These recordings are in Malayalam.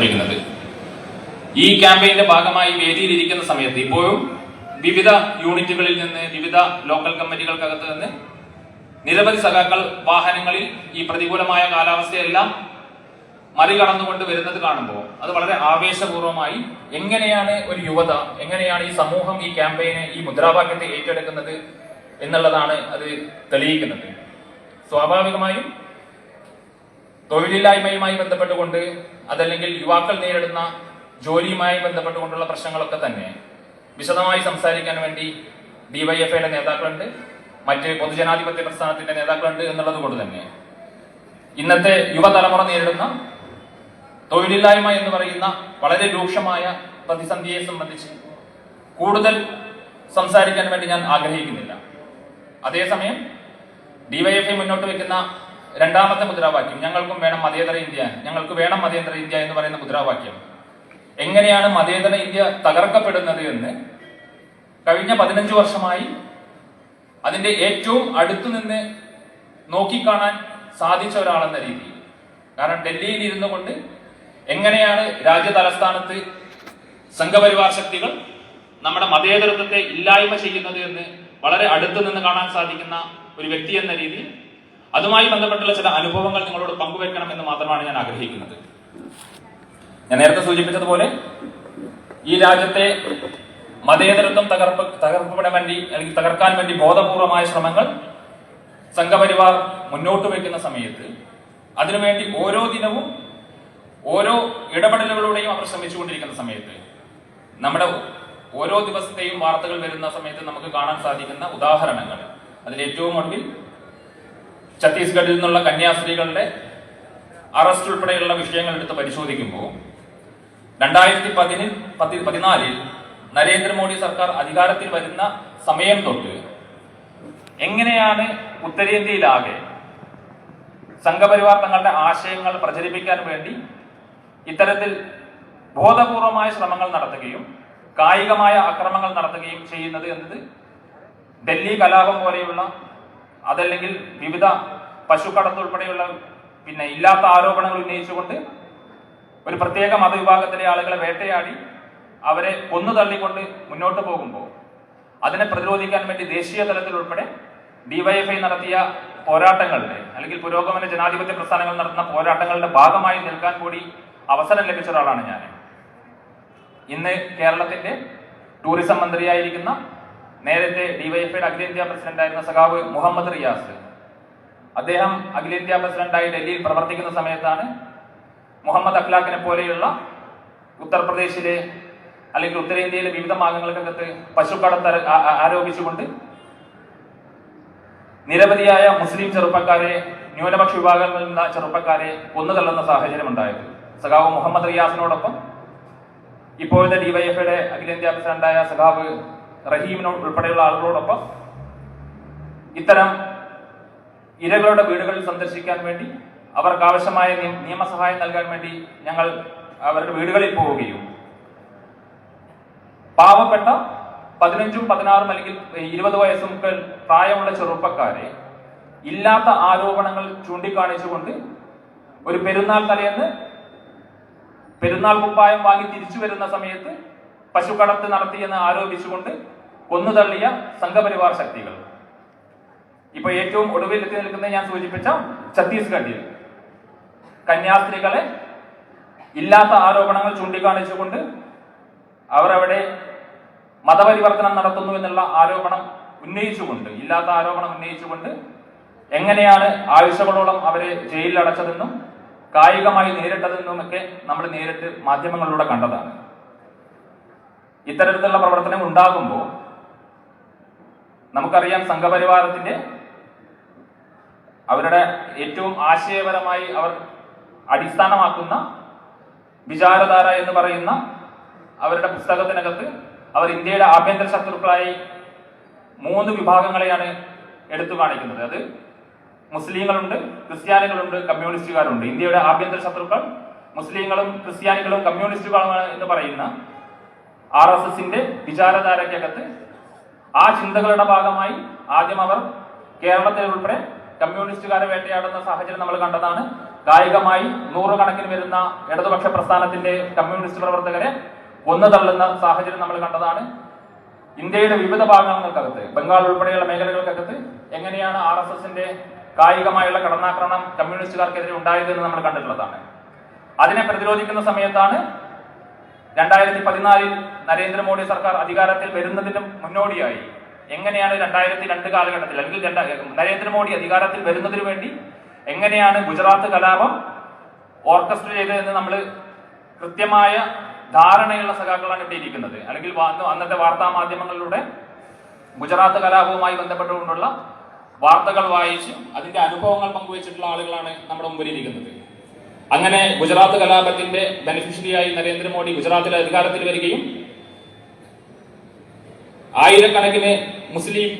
സംഘടിപ്പിക്കുന്നത് ഈ ക്യാമ്പയിന്റെ ഭാഗമായി വേദിയിലിരിക്കുന്ന സമയത്ത് ഇപ്പോഴും വിവിധ യൂണിറ്റുകളിൽ നിന്ന് വിവിധ ലോക്കൽ കമ്മിറ്റികൾക്കകത്ത് നിന്ന് നിരവധി സഖാക്കൾ വാഹനങ്ങളിൽ ഈ പ്രതികൂലമായ കാലാവസ്ഥയെല്ലാം മറികടന്നുകൊണ്ട് വരുന്നത് കാണുമ്പോൾ അത് വളരെ ആവേശപൂർവമായി എങ്ങനെയാണ് ഒരു യുവത എങ്ങനെയാണ് ഈ സമൂഹം ഈ ക്യാമ്പയിനെ ഈ മുദ്രാവാക്യത്തെ ഏറ്റെടുക്കുന്നത് എന്നുള്ളതാണ് അത് തെളിയിക്കുന്നത്. സ്വാഭാവികമായും തൊഴിലില്ലായ്മയുമായി ബന്ധപ്പെട്ടുകൊണ്ട് അതല്ലെങ്കിൽ യുവാക്കൾ നേരിടുന്ന ജോലിയുമായി ബന്ധപ്പെട്ടുകൊണ്ടുള്ള പ്രശ്നങ്ങളൊക്കെ തന്നെ വിശദമായി സംസാരിക്കാൻ വേണ്ടി ഡിവൈഎഫ്ഐയുടെ നേതാക്കളുണ്ട് മറ്റ് പൊതുജനാധിപത്യ പ്രസ്ഥാനത്തിന്റെ നേതാക്കളുണ്ട് എന്നുള്ളത് കൊണ്ട് തന്നെ. ഇന്നത്തെ യുവതലമുറ നേരിടുന്ന തൊഴിലില്ലായ്മ എന്ന് പറയുന്ന വളരെ രൂക്ഷമായ പ്രതിസന്ധിയെ സംബന്ധിച്ച് കൂടുതൽ സംസാരിക്കാൻ വേണ്ടി ഞാൻ ആഗ്രഹിക്കുന്നില്ല. അതേസമയം ഡിവൈഎഫ്ഐ മുന്നോട്ട് വെക്കുന്ന രണ്ടാമത്തെ മുദ്രാവാക്യം ഞങ്ങൾക്കും വേണം മതേതര ഇന്ത്യ ഞങ്ങൾക്ക് വേണം മതേതര ഇന്ത്യ എന്ന് പറയുന്ന മുദ്രാവാക്യം. എങ്ങനെയാണ് മതേതര ഇന്ത്യ തകർക്കപ്പെടുന്നത് എന്ന് കഴിഞ്ഞ പതിനഞ്ച് വർഷമായി അതിന്റെ ഏറ്റവും അടുത്തു നിന്ന് നോക്കിക്കാണാൻ സാധിച്ച ഒരാളെന്ന രീതിയിൽ. കാരണം ഡൽഹിയിൽ ഇരുന്നു കൊണ്ട് എങ്ങനെയാണ് രാജ്യ തലസ്ഥാനത്ത് സംഘപരിവാർ ശക്തികൾ നമ്മുടെ മതേതരത്വത്തെ ഇല്ലായ്മ ചെയ്യുന്നത് എന്ന് വളരെ അടുത്തു നിന്ന് കാണാൻ സാധിക്കുന്ന ഒരു വ്യക്തി എന്ന രീതിയിൽ അതുമായി ബന്ധപ്പെട്ടുള്ള ചില അനുഭവങ്ങൾ നിങ്ങളോട് പങ്കുവെക്കണം എന്ന് മാത്രമാണ് ഞാൻ ആഗ്രഹിക്കുന്നത്. ഞാൻ നേരത്തെ സൂചിപ്പിച്ചതുപോലെ ഈ രാജ്യത്തെ മതേതരത്വം തകർപ്പ് തകർക്കപ്പെടാൻ വേണ്ടി അല്ലെങ്കിൽ തകർക്കാൻ വേണ്ടി ബോധപൂർവമായ ശ്രമങ്ങൾ സംഘപരിവാർ മുന്നോട്ട് വയ്ക്കുന്ന സമയത്ത് അതിനുവേണ്ടി ഓരോ ദിനവും ഓരോ ഇടപെടലുകളുടെയും അവർ ശ്രമിച്ചുകൊണ്ടിരിക്കുന്ന സമയത്ത് നമ്മുടെ ഓരോ ദിവസത്തെയും വാർത്തകൾ വരുന്ന സമയത്ത് നമുക്ക് കാണാൻ സാധിക്കുന്ന ഉദാഹരണങ്ങൾ. അതിൽ ഏറ്റവും ഒടുവിൽ ഛത്തീസ്ഗഡിൽ നിന്നുള്ള കന്യാസ്ത്രീകളുടെ അറസ്റ്റ് ഉൾപ്പെടെയുള്ള വിഷയങ്ങൾ എടുത്ത് പരിശോധിക്കുമ്പോൾ രണ്ടായിരത്തി പതിന് പതി പതിനാലിൽ നരേന്ദ്രമോദി സർക്കാർ അധികാരത്തിൽ വരുന്ന സമയം തൊട്ട് എങ്ങനെയാണ് ഉത്തരേന്ത്യയിലാകെ സംഘപരിവാർ തങ്ങളുടെ ആശയങ്ങൾ പ്രചരിപ്പിക്കാൻ വേണ്ടി ഇത്തരത്തിൽ ബോധപൂർവമായ ശ്രമങ്ങൾ നടത്തുകയും കായികമായ അക്രമങ്ങൾ നടത്തുകയും ചെയ്യുന്നത് എന്നത് ഡൽഹി കലാപം പോലെയുള്ള അതല്ലെങ്കിൽ വിവിധ പശുക്കടത്ത് ഉൾപ്പെടെയുള്ള പിന്നെ ഇല്ലാത്ത ആരോപണങ്ങൾ ഉന്നയിച്ചുകൊണ്ട് ഒരു പ്രത്യേക മതവിഭാഗത്തിലെ ആളുകളെ വേട്ടയാടി അവരെ കൊന്നു തള്ളിക്കൊണ്ട് മുന്നോട്ട് പോകുമ്പോൾ അതിനെ പ്രതിരോധിക്കാൻ വേണ്ടി ദേശീയ തലത്തിൽ ഉൾപ്പെടെ ഡിവൈഎഫ്ഐ നടത്തിയ പോരാട്ടങ്ങളുടെ അല്ലെങ്കിൽ പുരോഗമന ജനാധിപത്യ പ്രസ്ഥാനങ്ങൾ നടത്തുന്ന പോരാട്ടങ്ങളുടെ ഭാഗമായി നിൽക്കാൻ കൂടി അവസരം ലഭിച്ച ഒരാളാണ് ഞാൻ ഇന്ന് കേരളത്തിന്റെ ടൂറിസം മന്ത്രിയായിരിക്കുന്ന നേരത്തെ ഡിവൈഎഫ്ഐയുടെ അഖിലേന്ത്യാ പ്രസിഡന്റായിരുന്ന സഖാവ് മുഹമ്മദ് റിയാസ്. അദ്ദേഹം അഖിലേന്ത്യാ പ്രസിഡന്റായി ഡൽഹിയിൽ പ്രവർത്തിക്കുന്ന സമയത്താണ് മുഹമ്മദ് അഖ്ലാഖിനെ പോലെയുള്ള ഉത്തർപ്രദേശിലെ അല്ലെങ്കിൽ ഉത്തരേന്ത്യയിലെ വിവിധ ഭാഗങ്ങൾക്കകത്ത് പശുക്കടത്ത് ആരോപിച്ചുകൊണ്ട് നിരവധിയായ മുസ്ലിം ചെറുപ്പക്കാരെ ന്യൂനപക്ഷ വിഭാഗങ്ങളിൽ നിന്ന ചെറുപ്പക്കാരെ കൊന്നുതള്ളുന്ന സാഹചര്യം ഉണ്ടായത് സഖാവ് മുഹമ്മദ് റിയാസിനോടൊപ്പം ഇപ്പോഴത്തെ ഡിവൈഎഫ്ഐയുടെ അഖിലേന്ത്യാ പ്രസിഡന്റായ സഖാവ് റഹീമിനോട് ഉൾപ്പെടെയുള്ള ആളുകളോടൊപ്പം ഇത്തരം ഇരകളുടെ വീടുകളിൽ സന്ദർശിക്കാൻ വേണ്ടി അവർക്ക് ആവശ്യമായ നിയമസഹായം നൽകാൻ വേണ്ടി ഞങ്ങൾ അവരുടെ വീടുകളിൽ പോവുകയും. പാവപ്പെട്ട പതിനഞ്ചും പതിനാറും അല്ലെങ്കിൽ ഇരുപത് വയസ്സും പ്രായമുള്ള ചെറുപ്പക്കാരെ ഇല്ലാത്ത ആരോപണങ്ങൾ ചൂണ്ടിക്കാണിച്ചുകൊണ്ട് ഒരു പെരുന്നാൾ തലേന്ന് പെരുന്നാൾ കുപ്പായം വാങ്ങി തിരിച്ചു വരുന്ന സമയത്ത് പശുക്കടത്ത് നടത്തിയെന്ന് ആരോപിച്ചുകൊണ്ട് കൊന്നുതള്ളിയ സംഘപരിവാർ ശക്തികൾ. ഇപ്പൊ ഏറ്റവും ഒടുവിൽ എത്തി നിൽക്കുന്നത് ഞാൻ സൂചിപ്പിച്ച ഛത്തീസ്ഗഡിൽ. കന്യാസ്ത്രീകളെ ഇല്ലാത്ത ആരോപണങ്ങൾ ചൂണ്ടിക്കാണിച്ചുകൊണ്ട് അവരവിടെ മതപരിവർത്തനം നടത്തുന്നു എന്നുള്ള ആരോപണം ഉന്നയിച്ചുകൊണ്ട് ഇല്ലാത്ത ആരോപണം ഉന്നയിച്ചുകൊണ്ട് എങ്ങനെയാണ് ആഴ്ചകളോളം അവരെ ജയിലിൽ അടച്ചതെന്നും കായികമായി നേരിട്ടതെന്നുമൊക്കെ നമ്മൾ നേരിട്ട് മാധ്യമങ്ങളിലൂടെ കണ്ടതാണ്. ഇത്തരത്തിലുള്ള പ്രവർത്തനം ഉണ്ടാകുമ്പോൾ നമുക്കറിയാം സംഘപരിവാരത്തിന്റെ അവരുടെ ഏറ്റവും ആശയപരമായി അവർ അടിസ്ഥാനമാക്കുന്ന വിചാരധാര എന്ന് പറയുന്ന അവരുടെ പുസ്തകത്തിനകത്ത് അവർ ഇന്ത്യയുടെ ആഭ്യന്തര ശത്രുക്കളായി മൂന്ന് വിഭാഗങ്ങളെയാണ് എടുത്തു കാണിക്കുന്നത്. അത് മുസ്ലിങ്ങളുണ്ട് ക്രിസ്ത്യാനികളുണ്ട് കമ്മ്യൂണിസ്റ്റുകാരുണ്ട്. ഇന്ത്യയുടെ ആഭ്യന്തര ശത്രുക്കൾ മുസ്ലിങ്ങളും ക്രിസ്ത്യാനികളും കമ്മ്യൂണിസ്റ്റുകളുമാണ് എന്ന് പറയുന്ന ആർ എസ് എസിന്റെ വിചാരധാരയ്ക്കകത്ത് ആ ചിന്തകളുടെ ഭാഗമായി ആദ്യം അവർ കേരളത്തിൽ ഉൾപ്പെടെ കമ്മ്യൂണിസ്റ്റുകാരെ വേട്ടയാടുന്ന സാഹചര്യം നമ്മൾ കണ്ടതാണ്. കായികമായി നൂറുകണക്കിന് വരുന്ന ഇടതുപക്ഷ പ്രസ്ഥാനത്തിന്റെ കമ്മ്യൂണിസ്റ്റ് പ്രവർത്തകരെ കൊന്നു തള്ളുന്ന സാഹചര്യം നമ്മൾ കണ്ടതാണ്. ഇന്ത്യയുടെ വിവിധ ഭാഗങ്ങൾക്കകത്ത് ബംഗാൾ ഉൾപ്പെടെയുള്ള മേഖലകൾക്കകത്ത് എങ്ങനെയാണ് ആർ എസ് എസിന്റെ കായികമായുള്ള കടന്നാക്രമണം കമ്മ്യൂണിസ്റ്റുകാർക്കെതിരെ ഉണ്ടായതെന്ന് നമ്മൾ കണ്ടിട്ടുള്ളതാണ്. അതിനെ പ്രതിരോധിക്കുന്ന സമയത്താണ് രണ്ടായിരത്തി പതിനാലിൽ നരേന്ദ്രമോദി സർക്കാർ അധികാരത്തിൽ വരുന്നതിന് മുന്നോടിയായി. എങ്ങനെയാണ് രണ്ടായിരത്തി രണ്ട് കാലഘട്ടത്തിൽ അല്ലെങ്കിൽ രണ്ട നരേന്ദ്രമോദി അധികാരത്തിൽ വരുന്നതിന് വേണ്ടി എങ്ങനെയാണ് ഗുജറാത്ത് കലാപം ഓർക്കസ്ട്ര ചെയ്തതെന്ന് നമ്മൾ കൃത്യമായ ധാരണയുള്ള സഖാക്കളാണ് ഇവിടെ ഇരിക്കുന്നത്. അല്ലെങ്കിൽ അന്നത്തെ വാർത്താ മാധ്യമങ്ങളിലൂടെ ഗുജറാത്ത് കലാപവുമായി ബന്ധപ്പെട്ടുകൊണ്ടുള്ള വാർത്തകൾ വായിച്ച് അതിന്റെ അനുഭവങ്ങൾ പങ്കുവച്ചിട്ടുള്ള ആളുകളാണ് നമ്മുടെ മുമ്പിൽ ഇരിക്കുന്നത്. അങ്ങനെ ഗുജറാത്ത് കലാപത്തിന്റെ ബെനിഫിഷ്യറിയായി നരേന്ദ്രമോദി ഗുജറാത്തിലെ അധികാരത്തിൽ വരികയും ആയിരക്കണക്കിന് മുസ്ലിം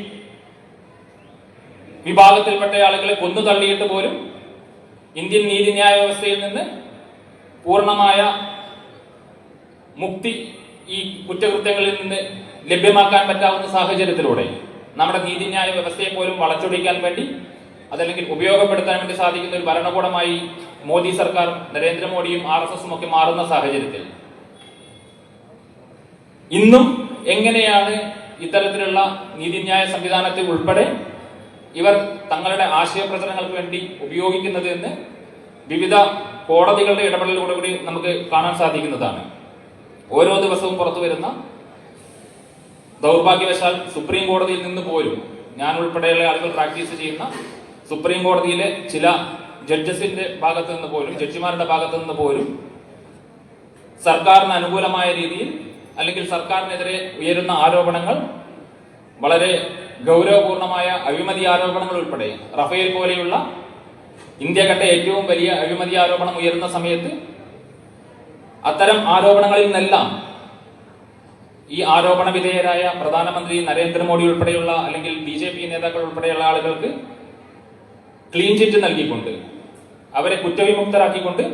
വിഭാഗത്തിൽപ്പെട്ട ആളുകളെ കൊന്നു തള്ളിയിട്ട് പോലും ഇന്ത്യൻ നീതിന്യായ വ്യവസ്ഥയിൽ നിന്ന് പൂർണമായ മുക്തി ഈ കുറ്റകൃത്യങ്ങളിൽ നിന്ന് ലഭ്യമാക്കാൻ പറ്റാവുന്ന സാഹചര്യത്തിലൂടെ നമ്മുടെ നീതിന്യായ വ്യവസ്ഥയെ പോലും വളച്ചൊടിക്കാൻ വേണ്ടി അതല്ലെങ്കിൽ ഉപയോഗപ്പെടുത്താൻ വേണ്ടി സാധിക്കുന്ന ഒരു ഭരണകൂടമായി മോദി സർക്കാർ നരേന്ദ്രമോദിയും ആർ എസ് എസും ഒക്കെ മാറുന്ന സാഹചര്യത്തിൽ ഇന്നും എങ്ങനെയാണ് ഇത്തരത്തിലുള്ള നീതിന്യായ സംവിധാനത്തിൽ ഉൾപ്പെടെ ഇവർ തങ്ങളുടെ ആശയപ്രചരണങ്ങൾക്ക് വേണ്ടി ഉപയോഗിക്കുന്നത് എന്ന് വിവിധ കോടതികളുടെ ഇടപെടലിലൂടെ കൂടി നമുക്ക് കാണാൻ സാധിക്കുന്നതാണ്. ഓരോ ദിവസവും പുറത്തു വരുന്ന ദൗർഭാഗ്യവശാൽ സുപ്രീം കോടതിയിൽ നിന്ന് പോലും ഞാൻ ഉൾപ്പെടെയുള്ള ആളുകൾ പ്രാക്ടീസ് ചെയ്യുന്ന സുപ്രീം കോടതിയിലെ ചില ജഡ്ജസിന്റെ ഭാഗത്ത് നിന്ന് പോലും ജഡ്ജിമാരുടെ ഭാഗത്ത് നിന്ന് പോലും സർക്കാരിന് അനുകൂലമായ രീതിയിൽ അല്ലെങ്കിൽ സർക്കാരിനെതിരെ ഉയരുന്ന ആരോപണങ്ങൾ വളരെ ഗൗരവപൂർണമായ അഴിമതി ആരോപണങ്ങൾ ഉൾപ്പെടെ. റഫേൽ പോലെയുള്ള ഇന്ത്യ കണ്ട ഏറ്റവും വലിയ അഴിമതി ആരോപണം ഉയരുന്ന സമയത്ത് അത്തരം ആരോപണങ്ങളിൽ നിന്നെല്ലാം ഈ ആരോപണ വിധേയരായ പ്രധാനമന്ത്രി നരേന്ദ്രമോദി ഉൾപ്പെടെയുള്ള അല്ലെങ്കിൽ ബി നേതാക്കൾ ഉൾപ്പെടെയുള്ള ആളുകൾക്ക് ക്ലീൻ ചിറ്റ് നൽകിക്കൊണ്ട് അവരെ കുറ്റവിമുക്തരാക്കിക്കൊണ്ട്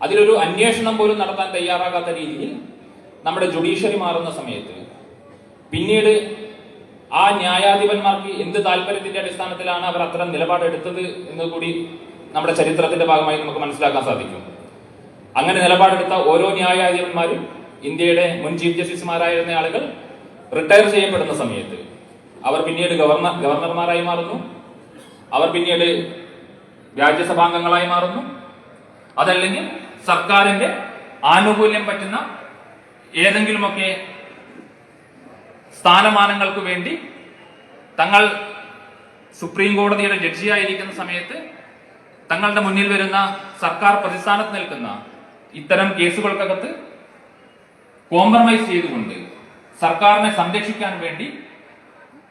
അതിലൊരു അന്വേഷണം പോലും നടത്താൻ തയ്യാറാകാത്ത രീതിയിൽ നമ്മുടെ ജുഡീഷ്യറി മാറുന്ന സമയത്ത് പിന്നീട് ആ ന്യായാധിപന്മാർക്ക് എന്ത് താല്പര്യത്തിന്റെ അടിസ്ഥാനത്തിലാണ് അവർ അത്തരം നിലപാടെടുത്തത് എന്ന് കൂടി നമ്മുടെ ചരിത്രത്തിന്റെ ഭാഗമായി നമുക്ക് മനസ്സിലാക്കാൻ സാധിക്കും. അങ്ങനെ നിലപാടെടുത്ത ഓരോ ന്യായാധിപന്മാരും ഇന്ത്യയുടെ മുൻ ചീഫ് ജസ്റ്റിസുമാരായിരുന്ന ആളുകൾ റിട്ടയർ ചെയ്യപ്പെടുന്ന സമയത്ത് അവർ പിന്നീട് ഗവർണർ ഗവർണർമാരായി മാറുന്നു. അവർ പിന്നീട് രാജ്യസഭാംഗങ്ങളായി മാറുന്നു. അതല്ലെങ്കിൽ സർക്കാരിന്റെ ആനുകൂല്യം പറ്റുന്ന ഏതെങ്കിലുമൊക്കെ സ്ഥാനമാനങ്ങൾക്ക് വേണ്ടി തങ്ങൾ സുപ്രീം കോടതിയുടെ ജഡ്ജിയായിരിക്കുന്ന സമയത്ത് തങ്ങളുടെ മുന്നിൽ വരുന്ന സർക്കാർ പ്രതിസ്ഥാനത്ത് നിൽക്കുന്ന ഇത്തരം കേസുകൾക്കകത്ത് കോംപ്രമൈസ് ചെയ്തുകൊണ്ട് സർക്കാരിനെ സംരക്ഷിക്കാൻ വേണ്ടി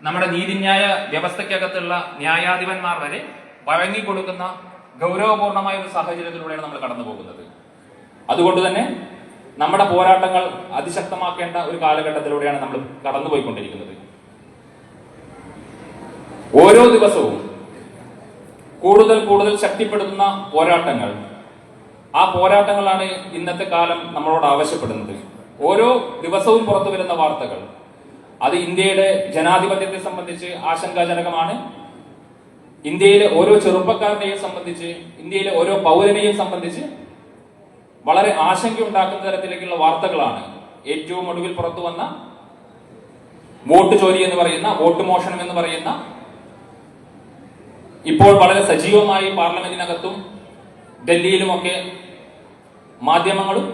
നമ്മുടെ നീതിന്യായ വ്യവസ്ഥയ്ക്കകത്തുള്ള ന്യായാധിപന്മാർ വരെ വഴങ്ങിക്കൊടുക്കുന്ന ഗൗരവപൂർണമായ ഒരു സാഹചര്യത്തിലൂടെയാണ് നമ്മൾ കടന്നു പോകുന്നത് അതുകൊണ്ട് തന്നെ നമ്മുടെ പോരാട്ടങ്ങൾ അതിശക്തമാക്കേണ്ട ഒരു കാലഘട്ടത്തിലൂടെയാണ് നമ്മൾ കടന്നുപോയിക്കൊണ്ടിരിക്കുന്നത്. ഓരോ ദിവസവും കൂടുതൽ കൂടുതൽ ശക്തിപ്പെടുത്തുന്ന പോരാട്ടങ്ങൾ ആ പോരാട്ടങ്ങളാണ് ഇന്നത്തെ കാലം നമ്മളോട് ആവശ്യപ്പെടുന്നത്. ഓരോ ദിവസവും പുറത്തു വരുന്ന വാർത്തകൾ അത് ഇന്ത്യയുടെ ജനാധിപത്യത്തെ സംബന്ധിച്ച് ആശങ്കാജനകമാണ് ഇന്ത്യയിലെ ഓരോ ചെറുപ്പക്കാരനെയും സംബന്ധിച്ച് ഇന്ത്യയിലെ ഓരോ പൗരനെയും സംബന്ധിച്ച് വളരെ ആശങ്ക ഉണ്ടാക്കുന്ന തരത്തിലേക്കുള്ള വാർത്തകളാണ് ഏറ്റവും ഒടുവിൽ പുറത്തു വന്ന വോട്ട് ചോരി എന്ന് പറയുന്ന വോട്ട് മോഷണം എന്ന് പറയുന്ന ഇപ്പോൾ വളരെ സജീവമായി പാർലമെന്റിനകത്തും ഡൽഹിയിലുമൊക്കെ മാധ്യമങ്ങളും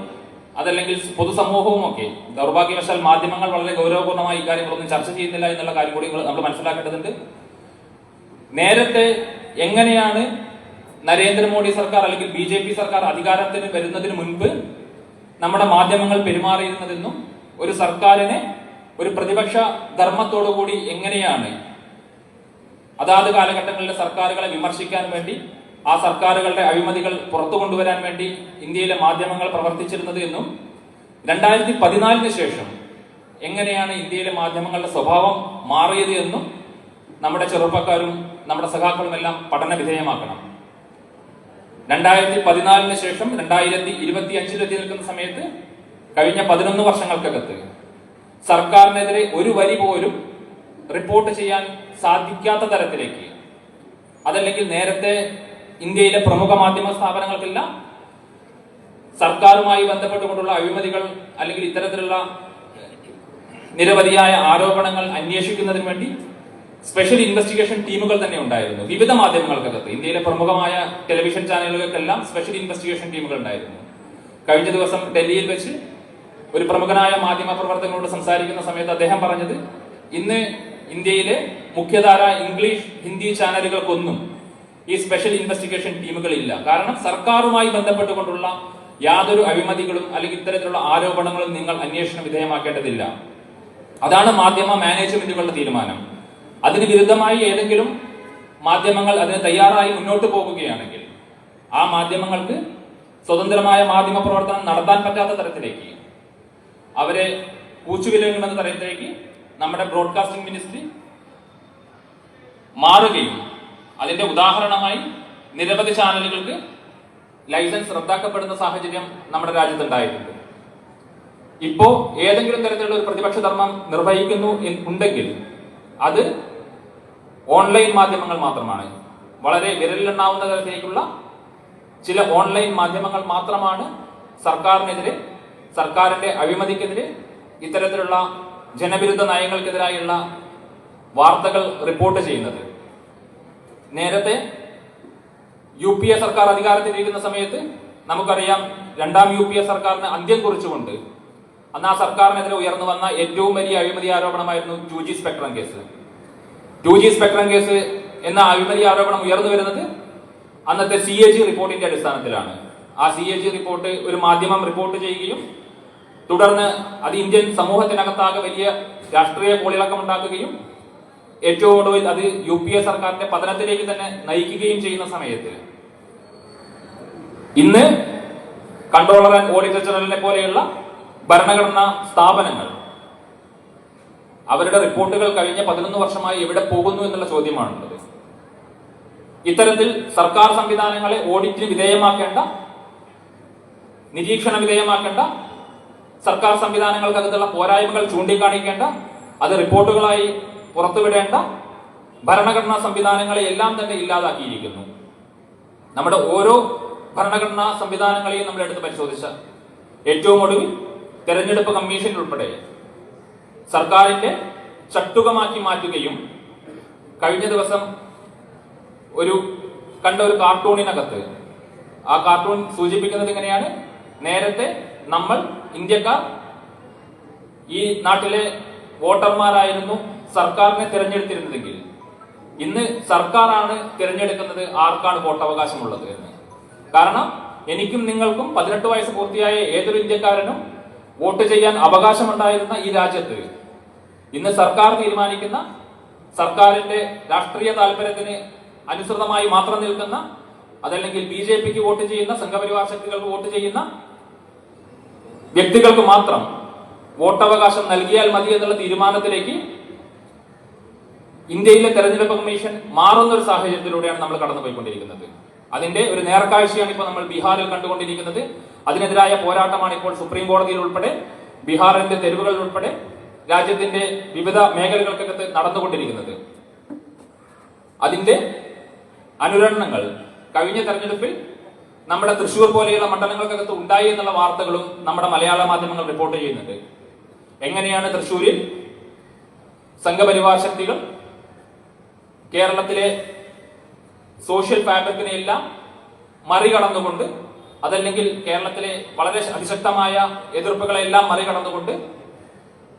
അതല്ലെങ്കിൽ പൊതുസമൂഹവും ഒക്കെ ദൗർഭാഗ്യവശാൽ മാധ്യമങ്ങൾ വളരെ ഗൗരവപൂർണമായി ഇക്കാര്യങ്ങളൊന്നും ചർച്ച ചെയ്യുന്നില്ല എന്നുള്ള കാര്യം കൂടി നമ്മൾ മനസ്സിലാക്കേണ്ടതുണ്ട്. നേരത്തെ എങ്ങനെയാണ് നരേന്ദ്രമോദി സർക്കാർ അല്ലെങ്കിൽ ബി ജെ പി സർക്കാർ അധികാരത്തിന് വരുന്നതിന് മുൻപ് നമ്മുടെ മാധ്യമങ്ങൾ പെരുമാറിയിരുന്നതെന്നും ഒരു സർക്കാരിനെ ഒരു പ്രതിപക്ഷ ധർമ്മത്തോടുകൂടി എങ്ങനെയാണ് അതാത് കാലഘട്ടങ്ങളിലെ സർക്കാരുകളെ വിമർശിക്കാൻ വേണ്ടി ആ സർക്കാരുകളുടെ അഴിമതികൾ പുറത്തു കൊണ്ടുവരാൻ വേണ്ടി ഇന്ത്യയിലെ മാധ്യമങ്ങൾ പ്രവർത്തിച്ചിരുന്നത് എന്നും രണ്ടായിരത്തി പതിനാലിന് ശേഷം എങ്ങനെയാണ് ഇന്ത്യയിലെ മാധ്യമങ്ങളുടെ സ്വഭാവം മാറിയത് എന്നും നമ്മുടെ ചെറുപ്പക്കാരും നമ്മുടെ സഹാക്കളും എല്ലാം പഠന വിധേയമാക്കണം. രണ്ടായിരത്തി പതിനാലിന് ശേഷം രണ്ടായിരത്തി ഇരുപത്തി അഞ്ചിലെത്തി നിൽക്കുന്ന സമയത്ത് കഴിഞ്ഞ പതിനൊന്ന് വർഷങ്ങൾക്കകത്ത് സർക്കാരിനെതിരെ ഒരു വരി പോലും റിപ്പോർട്ട് ചെയ്യാൻ സാധിക്കാത്ത തരത്തിലേക്ക് അതല്ലെങ്കിൽ നേരത്തെ ഇന്ത്യയിലെ പ്രമുഖ മാധ്യമ സ്ഥാപനങ്ങൾക്കെല്ലാം സർക്കാരുമായി ബന്ധപ്പെട്ടുകൊണ്ടുള്ള അഴിമതികൾ അല്ലെങ്കിൽ ഇത്തരത്തിലുള്ള നിരവധിയായ ആരോപണങ്ങൾ അന്വേഷിക്കുന്നതിന് വേണ്ടി സ്പെഷ്യൽ ഇൻവെസ്റ്റിഗേഷൻ ടീമുകൾ തന്നെ ഉണ്ടായിരുന്നു. വിവിധ മാധ്യമങ്ങൾക്കകത്ത് ഇന്ത്യയിലെ പ്രമുഖമായ ടെലിവിഷൻ ചാനലുകൾക്കെല്ലാം സ്പെഷ്യൽ ഇൻവെസ്റ്റിഗേഷൻ ടീമുകൾ ഉണ്ടായിരുന്നു. കഴിഞ്ഞ ദിവസം ഡൽഹിയിൽ വെച്ച് ഒരു പ്രമുഖനായ മാധ്യമ പ്രവർത്തകനോട് സംസാരിക്കുന്ന സമയത്ത് അദ്ദേഹം പറഞ്ഞത് ഇന്ന് ഇന്ത്യയിലെ മുഖ്യധാര ഇംഗ്ലീഷ് ഹിന്ദി ചാനലുകൾക്കൊന്നും ഈ സ്പെഷ്യൽ ഇൻവെസ്റ്റിഗേഷൻ ടീമുകളില്ല കാരണം സർക്കാരുമായി ബന്ധപ്പെട്ടുകൊണ്ടുള്ള യാതൊരു അഴിമതികളും അല്ലെങ്കിൽ ഇത്തരത്തിലുള്ള ആരോപണങ്ങളും നിങ്ങൾ അന്വേഷണ വിധേയമാക്കേണ്ടതില്ല. അതാണ് മാധ്യമ മാനേജ്മെന്റുകളുടെ തീരുമാനം. അതിന് വിരുദ്ധമായി ഏതെങ്കിലും മാധ്യമങ്ങൾ അതിന് തയ്യാറായി മുന്നോട്ട് പോകുകയാണെങ്കിൽ ആ മാധ്യമങ്ങൾക്ക് സ്വതന്ത്രമായ മാധ്യമ പ്രവർത്തനം നടത്താൻ പറ്റാത്ത തരത്തിലേക്ക് അവരെ കൂച്ചുവിലങ്ങുമെന്ന തരത്തിലേക്ക് നമ്മുടെ ബ്രോഡ്കാസ്റ്റിംഗ് മിനിസ്ട്രി മാറുകയും അതിന്റെ ഉദാഹരണമായി നിരവധി ചാനലുകൾക്ക് ലൈസൻസ് റദ്ദാക്കപ്പെടുന്ന സാഹചര്യം നമ്മുടെ രാജ്യത്തുണ്ടായിട്ടുണ്ട്. ഇപ്പോ ഏതെങ്കിലും തരത്തിലുള്ള ഒരു പ്രതിപക്ഷ ധർമ്മം നിർവഹിക്കുന്നു ഉണ്ടെങ്കിൽ അത് ഓൺലൈൻ മാധ്യമങ്ങൾ മാത്രമാണ്. വളരെ വിരലിലെണ്ണാവുന്ന തരത്തിലേക്കുള്ള ചില ഓൺലൈൻ മാധ്യമങ്ങൾ മാത്രമാണ് സർക്കാരിനെതിരെ സർക്കാരിന്റെ അഴിമതിക്കെതിരെ ഇത്തരത്തിലുള്ള ജനവിരുദ്ധ നയങ്ങൾക്കെതിരായുള്ള വാർത്തകൾ റിപ്പോർട്ട് ചെയ്യുന്നത്. നേരത്തെ യു പി എ സർക്കാർ അധികാരത്തിലിരിക്കുന്ന സമയത്ത് നമുക്കറിയാം രണ്ടാം യു പി എ സർക്കാരിന് അന്ത്യം കുറിച്ചുകൊണ്ട് അന്ന് ആ സർക്കാരിനെതിരെ ഉയർന്നു വന്ന ഏറ്റവും വലിയ അഴിമതി ആരോപണമായിരുന്നു two G spectrum case. Two G spectrum case എന്ന അഴിമതി ആരോപണം ഉയർന്നു വരുന്നത് അന്നത്തെ സി എ ജി റിപ്പോർട്ടിന്റെ അടിസ്ഥാനത്തിലാണ്. ആ സി എ ജി റിപ്പോർട്ട് ഒരു മാധ്യമം റിപ്പോർട്ട് ചെയ്യുകയും തുടർന്ന് അത് ഇന്ത്യൻ സമൂഹത്തിനകത്താകെ വലിയ രാഷ്ട്രീയ കോളിളക്കം ഉണ്ടാക്കുകയും ഏറ്റവും ഒടുവിൽ അത് യു പി എ സർക്കാരിന്റെ പതനത്തിലേക്ക് തന്നെ നയിക്കുകയും ചെയ്യുന്ന സമയത്ത് ഇന്ന് കൺട്രോളർ ആൻഡ് ഓഡിറ്റർ ജനറലിനെ പോലെയുള്ള ഭരണഘടനാ സ്ഥാപനങ്ങൾ അവരുടെ റിപ്പോർട്ടുകൾ കഴിഞ്ഞ പതിനൊന്ന് വർഷമായി എവിടെ പോകുന്നു എന്നുള്ള ചോദ്യമാണുള്ളത്. ഇത്തരത്തിൽ സർക്കാർ സംവിധാനങ്ങളെ ഓഡിറ്റിന് വിധേയമാക്കേണ്ട നിരീക്ഷണ വിധേയമാക്കേണ്ട സർക്കാർ സംവിധാനങ്ങൾക്കകത്തുള്ള പോരായ്മകൾ ചൂണ്ടിക്കാണിക്കേണ്ട അത് റിപ്പോർട്ടുകളായി പുറത്തുവിടേണ്ട ഭരണഘടനാ സംവിധാനങ്ങളെ എല്ലാം തന്നെ ഇല്ലാതാക്കിയിരിക്കുന്നു. നമ്മുടെ ഓരോ ഭരണഘടനാ സംവിധാനങ്ങളെയും നമ്മൾ എടുത്ത് പരിശോധിച്ച ഏറ്റവും ഒടുവിൽ തെരഞ്ഞെടുപ്പ് കമ്മീഷൻ ഉൾപ്പെടെ സർക്കാരിന്റെ ചട്ടുകമാക്കി മാറ്റുകയും കഴിഞ്ഞ ദിവസം ഒരു കണ്ട ഒരു കാർട്ടൂണിനകത്ത് ആ കാർട്ടൂൺ സൂചിപ്പിക്കുന്നത് ഇങ്ങനെയാണ് നേരത്തെ നമ്മൾ ഇന്ത്യക്കാർ ഈ നാട്ടിലെ വോട്ടർമാരായിരുന്നു സർക്കാരിനെ തിരഞ്ഞെടുത്തിരുന്നതെങ്കിൽ ഇന്ന് സർക്കാരാണ് തിരഞ്ഞെടുക്കുന്നത് ആർക്കാണ് വോട്ടവകാശമുള്ളത് എന്ന്. കാരണം എനിക്കും നിങ്ങൾക്കും പതിനെട്ട് വയസ്സ് പൂർത്തിയായ ഏതൊരു ഇന്ത്യക്കാരനും വോട്ട് ചെയ്യാൻ അവകാശമുണ്ടായിരുന്ന ഈ രാജ്യത്ത് ഇന്ന് സർക്കാർ തീരുമാനിക്കുന്ന സർക്കാരിന്റെ രാഷ്ട്രീയ താല്പര്യത്തിന് അനുസൃതമായി മാത്രം നിൽക്കുന്ന അതല്ലെങ്കിൽ ബി ജെ പിക്ക് വോട്ട് ചെയ്യുന്ന സംഘപരിവാർ ശക്തികൾക്ക് വോട്ട് ചെയ്യുന്ന വ്യക്തികൾക്ക് മാത്രം വോട്ടവകാശം നൽകിയാൽ മതി എന്നുള്ള തീരുമാനത്തിലേക്ക് ഇന്ത്യയിലെ തെരഞ്ഞെടുപ്പ് കമ്മീഷൻ മാറുന്ന ഒരു സാഹചര്യത്തിലൂടെയാണ് നമ്മൾ കടന്നുപോയിക്കൊണ്ടിരിക്കുന്നത്. അതിന്റെ ഒരു നേർക്കാഴ്ചയാണ് ഇപ്പോൾ നമ്മൾ ബീഹാറിൽ കണ്ടുകൊണ്ടിരിക്കുന്നത്. അതിനെതിരായ പോരാട്ടമാണ് ഇപ്പോൾ സുപ്രീം കോടതിയിൽ ഉൾപ്പെടെ ബീഹാറിന്റെ തെരുവുകളിൽ ഉൾപ്പെടെ രാജ്യത്തിന്റെ വിവിധ മേഖലകൾക്കകത്ത് നടന്നുകൊണ്ടിരിക്കുന്നത്. അതിന്റെ അനുരണങ്ങൾ കഴിഞ്ഞ തെരഞ്ഞെടുപ്പിൽ നമ്മുടെ തൃശൂർ പോലെയുള്ള മണ്ഡലങ്ങൾക്കകത്ത് ഉണ്ടായി എന്നുള്ള വാർത്തകളും നമ്മുടെ മലയാള മാധ്യമങ്ങൾ റിപ്പോർട്ട് ചെയ്യുന്നുണ്ട്. എങ്ങനെയാണ് തൃശൂരിൽ സംഘപരിവാർ ശക്തികൾ കേരളത്തിലെ സോഷ്യൽ ഫാബ്രിക്കിനെയെല്ലാം മറികടന്നുകൊണ്ട് അതല്ലെങ്കിൽ കേരളത്തിലെ വളരെ അതിശക്തമായ എതിർപ്പുകളെല്ലാം മറികടന്നുകൊണ്ട്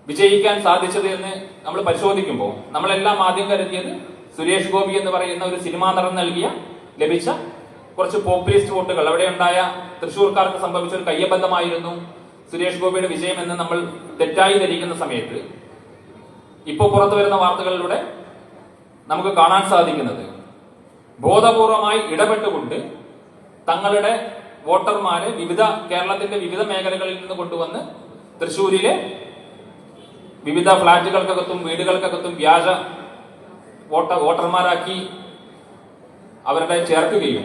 വിജയിക്കാൻ സാധിച്ചത് എന്ന് നമ്മൾ പരിശോധിക്കുമ്പോൾ നമ്മളെല്ലാം ആദ്യം കരുതിയത് സുരേഷ് ഗോപി എന്ന് പറയുന്ന ഒരു സിനിമാ നടൻ നൽകിയ ലഭിച്ച കുറച്ച് പോപ്പുലിസ്റ്റ് വോട്ടുകൾ. അവിടെ ഉണ്ടായ തൃശ്ശൂർക്കാർക്ക് സംഭവിച്ച ഒരു കയ്യബന്ധമായിരുന്നു സുരേഷ് ഗോപിയുടെ വിജയം എന്ന് നമ്മൾ തെറ്റായി ധരിക്കുന്ന സമയത്ത് ഇപ്പോൾ പുറത്തു വരുന്ന വാർത്തകളിലൂടെ നമുക്ക് കാണാൻ സാധിക്കുന്നത്. ബോധപൂർവമായി ഇടപെട്ടുകൊണ്ട് തങ്ങളുടെ വോട്ടർമാരെ വിവിധ കേരളത്തിന്റെ വിവിധ മേഖലകളിൽ നിന്ന് കൊണ്ടുവന്ന് തൃശ്ശൂരിലെ വിവിധ ഫ്ളാറ്റുകൾക്കകത്തും വീടുകൾക്കകത്തും വ്യാജ വോട്ട വോട്ടർമാരാക്കി അവരുടെ ചേർക്കുകയും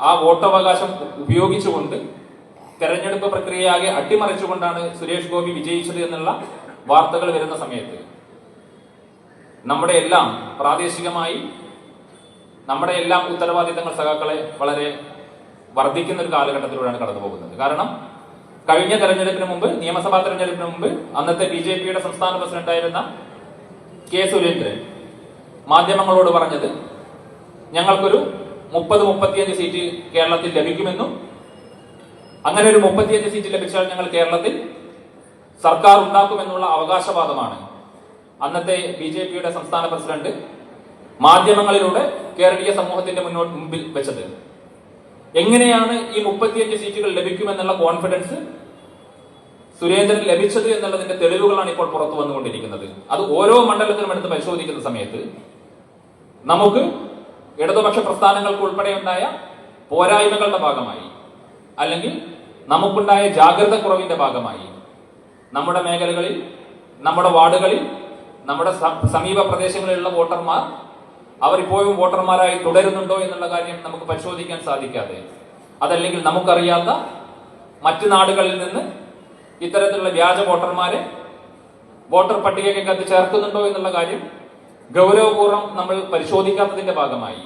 ആ വോട്ടവകാശം ഉപയോഗിച്ചുകൊണ്ട് തെരഞ്ഞെടുപ്പ് പ്രക്രിയയാകെ അട്ടിമറിച്ചുകൊണ്ടാണ് സുരേഷ് ഗോപി വിജയിച്ചത് എന്നുള്ള വാർത്തകൾ വരുന്ന സമയത്ത്. നമ്മുടെ എല്ലാം പ്രാദേശികമായി നമ്മുടെ എല്ലാം ഉത്തരവാദിത്തങ്ങൾ സഖാക്കളെ വളരെ വർദ്ധിക്കുന്ന ഒരു കാലഘട്ടത്തിലൂടെയാണ് കടന്നു പോകുന്നത്. കാരണം കഴിഞ്ഞ തെരഞ്ഞെടുപ്പിന് മുമ്പ് നിയമസഭാ തെരഞ്ഞെടുപ്പിന് മുമ്പ് അന്നത്തെ ബി ജെ പിയുടെ സംസ്ഥാന പ്രസിഡന്റായിരുന്ന കെ സുരേന്ദ്രൻ മാധ്യമങ്ങളോട് പറഞ്ഞത് ഞങ്ങൾക്കൊരു മുപ്പത് മുപ്പത്തിയഞ്ച് സീറ്റ് കേരളത്തിൽ ലഭിക്കുമെന്നും അങ്ങനെ ഒരു മുപ്പത്തിയഞ്ച് സീറ്റ് ലഭിച്ചാൽ ഞങ്ങൾ കേരളത്തിൽ സർക്കാർ ഉണ്ടാക്കുമെന്നുള്ള അവകാശവാദമാണ്. അന്നത്തെ ബി ജെ പിയുടെ സംസ്ഥാന പ്രസിഡന്റ് മാധ്യമങ്ങളിലൂടെ കേരളീയ സമൂഹത്തിന്റെ മുന്നോട്ട് മുമ്പിൽ വെച്ചത്. എങ്ങനെയാണ് ഈ മുപ്പത്തിയഞ്ച് സീറ്റുകൾ ലഭിക്കുമെന്നുള്ള കോൺഫിഡൻസ് സുരേന്ദ്രൻ ലഭിച്ചത് എന്നുള്ളതിന്റെ തെളിവുകളാണ് ഇപ്പോൾ പുറത്തു വന്നുകൊണ്ടിരിക്കുന്നത്. അത് ഓരോ മണ്ഡലത്തിലും എടുത്ത് പരിശോധിക്കുന്ന സമയത്ത് നമുക്ക് ഇടതുപക്ഷ പ്രസ്ഥാനങ്ങൾക്ക് ഉൾപ്പെടെയുണ്ടായ പോരായ്മകളുടെ ഭാഗമായി അല്ലെങ്കിൽ നമുക്കുണ്ടായ ജാഗ്രത കുറവിന്റെ ഭാഗമായി നമ്മുടെ മേഖലകളിൽ നമ്മുടെ വാർഡുകളിൽ നമ്മുടെ സമീപ പ്രദേശങ്ങളിലുള്ള വോട്ടർമാർ അവർ ഇപ്പോഴും വോട്ടർമാരായി തുടരുന്നുണ്ടോ എന്നുള്ള കാര്യം നമുക്ക് പരിശോധിക്കാൻ സാധിക്കാതെ. അതല്ലെങ്കിൽ നമുക്കറിയാത്ത മറ്റ് നാടുകളിൽ നിന്ന് ഇത്തരത്തിലുള്ള വ്യാജ വോട്ടർമാരെ വോട്ടർ പട്ടികയ്ക്കകത്ത് ചേർക്കുന്നുണ്ടോ എന്നുള്ള കാര്യം ഗൗരവപൂർവം നമ്മൾ പരിശോധിക്കാത്തതിന്റെ ഭാഗമായി.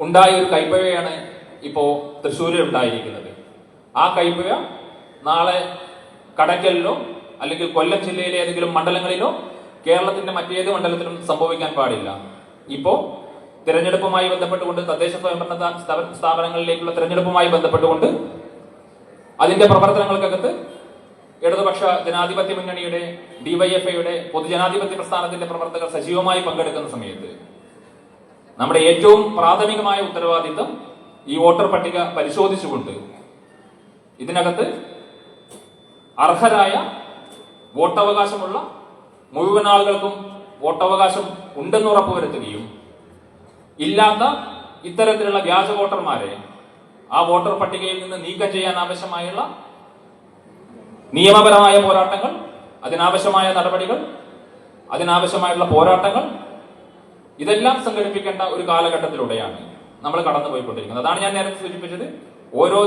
ഉണ്ടായ ഒരു കൈപ്പഴയാണ് ഇപ്പോ തൃശ്ശൂരിൽ ഉണ്ടായിരിക്കുന്നത്. ആ കൈപ്പഴ നാളെ കടയ്ക്കലിലോ അല്ലെങ്കിൽ കൊല്ലം ജില്ലയിലെ ഏതെങ്കിലും മണ്ഡലങ്ങളിലോ കേരളത്തിന്റെ മറ്റേത് മണ്ഡലത്തിലും സംഭവിക്കാൻ പാടില്ല. ഇപ്പോ തിരഞ്ഞെടുപ്പുമായി ബന്ധപ്പെട്ടുകൊണ്ട് തദ്ദേശ സ്വയംഭരണ സ്ഥാ- സ്ഥാപനങ്ങളിലേക്കുള്ള തിരഞ്ഞെടുപ്പുമായി ബന്ധപ്പെട്ടുകൊണ്ട് അതിന്റെ പ്രവർത്തനങ്ങൾക്കകത്ത് ഇടതുപക്ഷ ജനാധിപത്യ മുന്നണിയുടെ ഡിവൈഎഫ്ഐയുടെ പൊതുജനാധിപത്യ പ്രസ്ഥാനത്തിന്റെ പ്രവർത്തകർ സജീവമായി പങ്കെടുക്കുന്ന സമയത്ത് നമ്മുടെ ഏറ്റവും പ്രാഥമികമായ ഉത്തരവാദിത്തം ഈ വോട്ടർ പട്ടിക പരിശോധിച്ചുകൊണ്ട് ഇതിനകത്ത് അർഹരായ വോട്ടവകാശമുള്ള മുഴുവൻ ആളുകൾക്കും വോട്ടവകാശം ഉണ്ടെന്ന് ഉറപ്പുവരുത്തുകയും ഇല്ലാത്ത ഇത്തരത്തിലുള്ള വ്യാജ വോട്ടർമാരെ ആ വോട്ടർ പട്ടികയിൽ നിന്ന് നീക്കം ചെയ്യാൻ ആവശ്യമായുള്ള നിയമപരമായ പോരാട്ടങ്ങൾ അതിനാവശ്യമായ നടപടികൾ അതിനാവശ്യമായുള്ള പോരാട്ടങ്ങൾ ഇതെല്ലാം സംഘടിപ്പിക്കേണ്ട ഒരു കാലഘട്ടത്തിലൂടെയാണ് നമ്മൾ കടന്നുപോയിക്കൊണ്ടിരിക്കുന്നത്. അതാണ് ഞാൻ നേരത്തെ സൂചിപ്പിച്ചത്. ഓരോ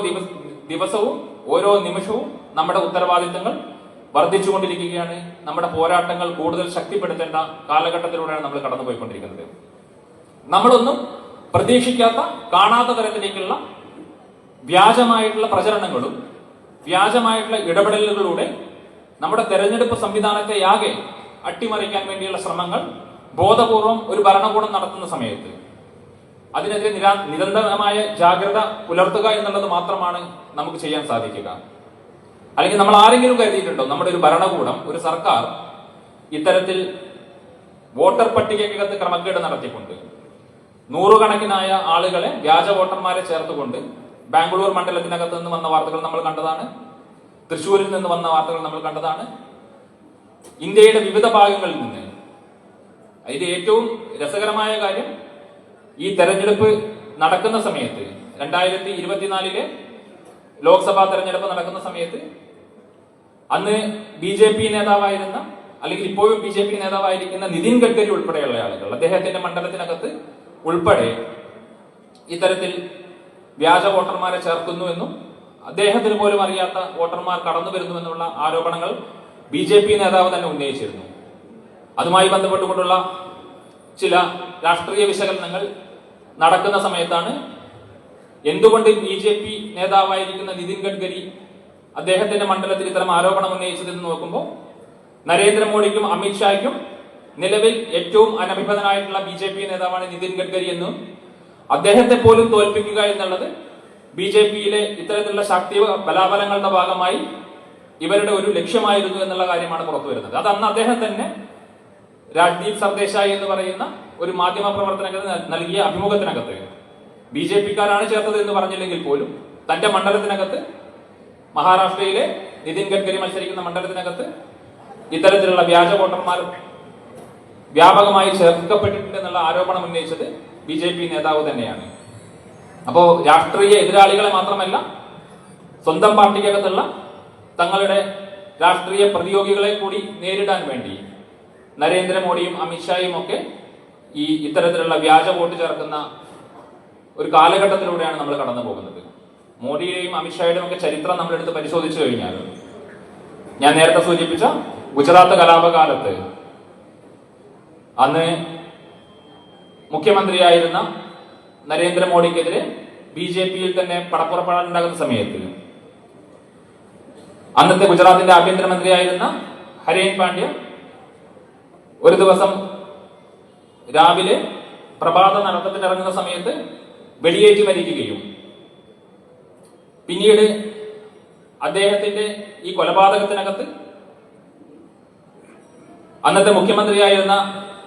ദിവസവും ഓരോ നിമിഷവും നമ്മുടെ ഉത്തരവാദിത്തങ്ങൾ വർദ്ധിച്ചുകൊണ്ടിരിക്കുകയാണ്. നമ്മുടെ പോരാട്ടങ്ങൾ കൂടുതൽ ശക്തിപ്പെടുത്തേണ്ട കാലഘട്ടത്തിലൂടെയാണ് നമ്മൾ കടന്നുപോയിക്കൊണ്ടിരിക്കുന്നത്. നമ്മളൊന്നും പ്രതീക്ഷിക്കാത്ത കാണാത്ത തരത്തിലേക്കുള്ള വ്യാജമായിട്ടുള്ള പ്രചരണങ്ങളും വ്യാജമായിട്ടുള്ള ഇടപെടലുകളിലൂടെ നമ്മുടെ തെരഞ്ഞെടുപ്പ് സംവിധാനത്തെ ആകെ അട്ടിമറിക്കാൻ വേണ്ടിയുള്ള ശ്രമങ്ങൾ ബോധപൂർവം ഒരു ഭരണകൂടം നടത്തുന്ന സമയത്ത് അതിനെതിരെ നിരാ നിരന്തരമായ ജാഗ്രത പുലർത്തുക എന്നുള്ളത് മാത്രമാണ് നമുക്ക് ചെയ്യാൻ സാധിക്കുക. അല്ലെങ്കിൽ നമ്മൾ ആരെങ്കിലും കരുതിയിട്ടുണ്ടോ? നമ്മുടെ ഒരു ഭരണകൂടം ഒരു സർക്കാർ ഇത്തരത്തിൽ വോട്ടർ പട്ടികയ്ക്കകത്ത് ക്രമക്കേട് നടത്തിക്കൊണ്ട് നൂറുകണക്കിനായ ആളുകളെ വ്യാജ വോട്ടർമാരെ ചേർത്തുകൊണ്ട് ബാംഗ്ലൂർ മണ്ഡലത്തിനകത്ത് നിന്ന് വന്ന വാർത്തകൾ നമ്മൾ കണ്ടതാണ് തൃശ്ശൂരിൽ നിന്ന് വന്ന വാർത്തകൾ നമ്മൾ കണ്ടതാണ്. ഇന്ത്യയുടെ വിവിധ ഭാഗങ്ങളിൽ നിന്ന് അതിൽ ഏറ്റവും രസകരമായ കാര്യം ഈ തെരഞ്ഞെടുപ്പ് നടക്കുന്ന സമയത്ത് രണ്ടായിരത്തി ഇരുപത്തിനാലിലെ ലോക്സഭാ തെരഞ്ഞെടുപ്പ് നടക്കുന്ന സമയത്ത് അന്ന് ബി ജെ പി നേതാവായിരുന്ന അല്ലെങ്കിൽ ഇപ്പോഴും ബി ജെ പി നേതാവായിരിക്കുന്ന നിതിൻ ഗഡ്കരി ഉൾപ്പെടെയുള്ള ആളുകൾ അദ്ദേഹത്തിന്റെ മണ്ഡലത്തിനകത്ത് ഉൾപ്പെടെ ഇത്തരത്തിൽ വ്യാജ വോട്ടർമാരെ ചേർക്കുന്നു എന്നും അദ്ദേഹത്തിന് പോലും അറിയാത്ത വോട്ടർമാർ കടന്നു വരുന്നുവെന്നുള്ള ആരോപണങ്ങൾ ബി ജെ പി നേതാവ് തന്നെ ഉന്നയിച്ചിരുന്നു. അതുമായി ബന്ധപ്പെട്ടുകൊണ്ടുള്ള ചില രാഷ്ട്രീയ വിശകലനങ്ങൾ നടക്കുന്ന സമയത്താണ് എന്തുകൊണ്ട് ബി ജെ പി നേതാവായിരിക്കുന്ന നിതിൻ ഗഡ്കരി അദ്ദേഹത്തിന്റെ മണ്ഡലത്തിൽ ഇത്തരം ആരോപണം ഉന്നയിച്ചതെന്ന് നോക്കുമ്പോൾ നരേന്ദ്രമോദിക്കും അമിത്ഷായ്ക്കും നിലവിൽ ഏറ്റവും അനഭിഭതനായിട്ടുള്ള ബി ജെ പി നേതാവാണ് നിതിൻ ഗഡ്കരി എന്നും അദ്ദേഹത്തെ പോലും തോൽപ്പിക്കുക എന്നുള്ളത് ബി ജെ പിയിലെ ഇത്തരത്തിലുള്ള ശാക്തി ബലാബലങ്ങളുടെ ഭാഗമായി ഇവരുടെ ഒരു ലക്ഷ്യമായിരുന്നു എന്നുള്ള കാര്യമാണ് പുറത്തു വരുന്നത്. അത് അന്ന് അദ്ദേഹം തന്നെ രാജ്ദീപ് സർദേശായി എന്ന് പറയുന്ന ഒരു മാധ്യമ പ്രവർത്തനത്തിന് നൽകിയ അഭിമുഖത്തിനകത്ത് ബി ജെ പിക്കാരാണ് ചേർത്തത് എന്ന് പറഞ്ഞില്ലെങ്കിൽ പോലും തന്റെ മണ്ഡലത്തിനകത്ത് മഹാരാഷ്ട്രയിലെ നിതിൻ ഗഡ്കരി മത്സരിക്കുന്ന മണ്ഡലത്തിനകത്ത് ഇത്തരത്തിലുള്ള വ്യാജ വോട്ടർമാർ വ്യാപകമായി ചേർക്കപ്പെട്ടിട്ടുണ്ട് എന്നുള്ള ആരോപണം ഉന്നയിച്ചത് ബി ജെ പി നേതാവ് തന്നെയാണ്. അപ്പോ രാഷ്ട്രീയ എതിരാളികളെ മാത്രമല്ല സ്വന്തം പാർട്ടിക്കകത്തുള്ള തങ്ങളുടെ രാഷ്ട്രീയ പ്രതിയോഗികളെ കൂടി നേരിടാൻ വേണ്ടി നരേന്ദ്രമോദിയും അമിത്ഷായും ഒക്കെ ഈ ഇത്തരത്തിലുള്ള വ്യാജ വോട്ട് ചേർക്കുന്ന ഒരു കാലഘട്ടത്തിലൂടെയാണ് നമ്മൾ കടന്നു പോകുന്നത് മോദിയുടെയും അമിത്ഷായുടെയും ഒക്കെ ചരിത്രം നമ്മൾ നമ്മളെടുത്ത് പരിശോധിച്ചു കഴിഞ്ഞാൽ ഞാൻ നേരത്തെ സൂചിപ്പിച്ച ഗുജറാത്ത് കലാപകാലത്ത് അന്ന് മുഖ്യമന്ത്രിയായിരുന്ന നരേന്ദ്രമോദിക്കെതിരെ ബി ജെ പിയിൽ തന്നെ പടപ്പുറപ്പാടുണ്ടാകുന്ന സമയത്ത് അന്നത്തെ ഗുജറാത്തിന്റെ ആഭ്യന്തരമന്ത്രിയായിരുന്ന ഹരേൻ പാണ്ഡ്യ ഒരു ദിവസം രാവിലെ പ്രഭാത നടത്തത്തിനിറങ്ങുന്ന സമയത്ത് വെടിയേറ്റ് മരിക്കുകയും പിന്നീട് അദ്ദേഹത്തിന്റെ ഈ കൊലപാതകത്തിനകത്ത് അന്നത്തെ മുഖ്യമന്ത്രിയായിരുന്ന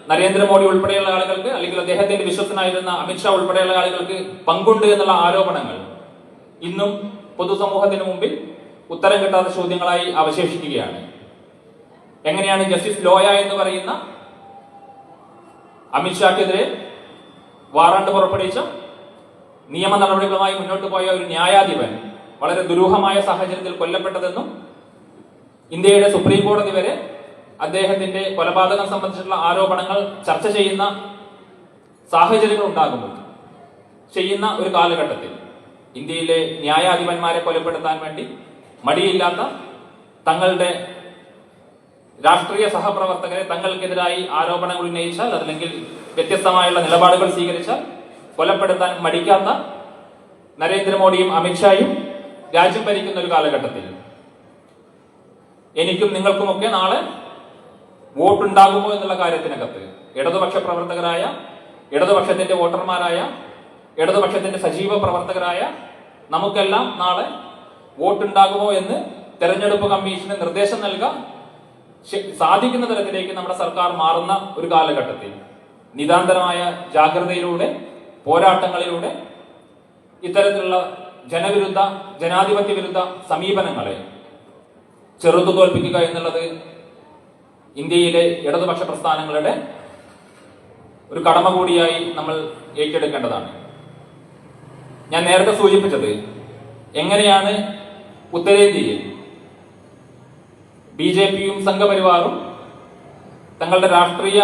നരേന്ദ്രമോദി ഉൾപ്പെടെയുള്ള ആളുകൾക്ക് അല്ലെങ്കിൽ അദ്ദേഹത്തിന്റെ വിശ്വസനായിരുന്ന അമിത്ഷാ ഉൾപ്പെടെയുള്ള ആളുകൾക്ക് പങ്കുണ്ട് എന്നുള്ള ആരോപണങ്ങൾ ഇന്നും പൊതുസമൂഹത്തിന് മുമ്പിൽ ഉത്തരം കിട്ടാത്ത ചോദ്യങ്ങളായി അവശേഷിക്കുകയാണ്. എങ്ങനെയാണ് ജസ്റ്റിസ് ലോയ എന്ന് പറയുന്ന അമിത്ഷാക്കെതിരെ വാറണ്ട് പുറപ്പെടുവിച്ച നിയമ നടപടികളുമായി മുന്നോട്ട് പോയ ഒരു ന്യായാധിപൻ വളരെ ദുരൂഹമായ സാഹചര്യത്തിൽ കൊല്ലപ്പെട്ടതെന്നും ഇന്ത്യയുടെ സുപ്രീം കോടതി വരെ അദ്ദേഹത്തിന്റെ കൊലപാതകം സംബന്ധിച്ചിട്ടുള്ള ആരോപണങ്ങൾ ചർച്ച ചെയ്യുന്ന സാഹചര്യങ്ങൾ ഉണ്ടാകുമ്പോൾ ചെയ്യുന്ന ഒരു കാലഘട്ടത്തിൽ ഇന്ത്യയിലെ ന്യായാധിപന്മാരെ കൊലപ്പെടുത്താൻ വേണ്ടി മടിയില്ലാത്ത തങ്ങളുടെ രാഷ്ട്രീയ സഹപ്രവർത്തകരെ തങ്ങൾക്കെതിരായി ആരോപണങ്ങൾ ഉന്നയിച്ചാൽ അതല്ലെങ്കിൽ വ്യത്യസ്തമായുള്ള നിലപാടുകൾ സ്വീകരിച്ചാൽ കൊലപ്പെടുത്താൻ മടിക്കാത്ത നരേന്ദ്രമോദിയും അമിത്ഷായും രാജ്യം ഭരിക്കുന്ന ഒരു കാലഘട്ടത്തിൽ എനിക്കും നിങ്ങൾക്കുമൊക്കെ നാളെ വോട്ടുണ്ടാകുമോ എന്നുള്ള കാര്യത്തിനകത്ത് ഇടതുപക്ഷ പ്രവർത്തകരായ ഇടതുപക്ഷത്തിന്റെ വോട്ടർമാരായ ഇടതുപക്ഷത്തിന്റെ സജീവ പ്രവർത്തകരായ നമുക്കെല്ലാം നാളെ വോട്ടുണ്ടാകുമോ എന്ന് തെരഞ്ഞെടുപ്പ് കമ്മീഷന് നിർദ്ദേശം നൽകാൻ സാധിക്കുന്ന തരത്തിലേക്ക് നമ്മുടെ സർക്കാർ മാറുന്ന ഒരു കാലഘട്ടത്തിൽ നിതാന്തരമായ ജാഗ്രതയിലൂടെ പോരാട്ടങ്ങളിലൂടെ ഇത്തരത്തിലുള്ള ജനവിരുദ്ധ ജനാധിപത്യ വിരുദ്ധ സമീപനങ്ങളെ ചെറുത്തു തോൽപ്പിക്കുക എന്നുള്ളത് ഇന്ത്യയിലെ ഇടതുപക്ഷ പ്രസ്ഥാനങ്ങളുടെ ഒരു കടമ കൂടിയായി നമ്മൾ ഏറ്റെടുക്കേണ്ടതാണ്. ഞാൻ നേരത്തെ സൂചിപ്പിച്ചത് എങ്ങനെയാണ് ഉത്തരേന്ത്യയിൽ ബി ജെ പിയും സംഘപരിവാറും തങ്ങളുടെ രാഷ്ട്രീയ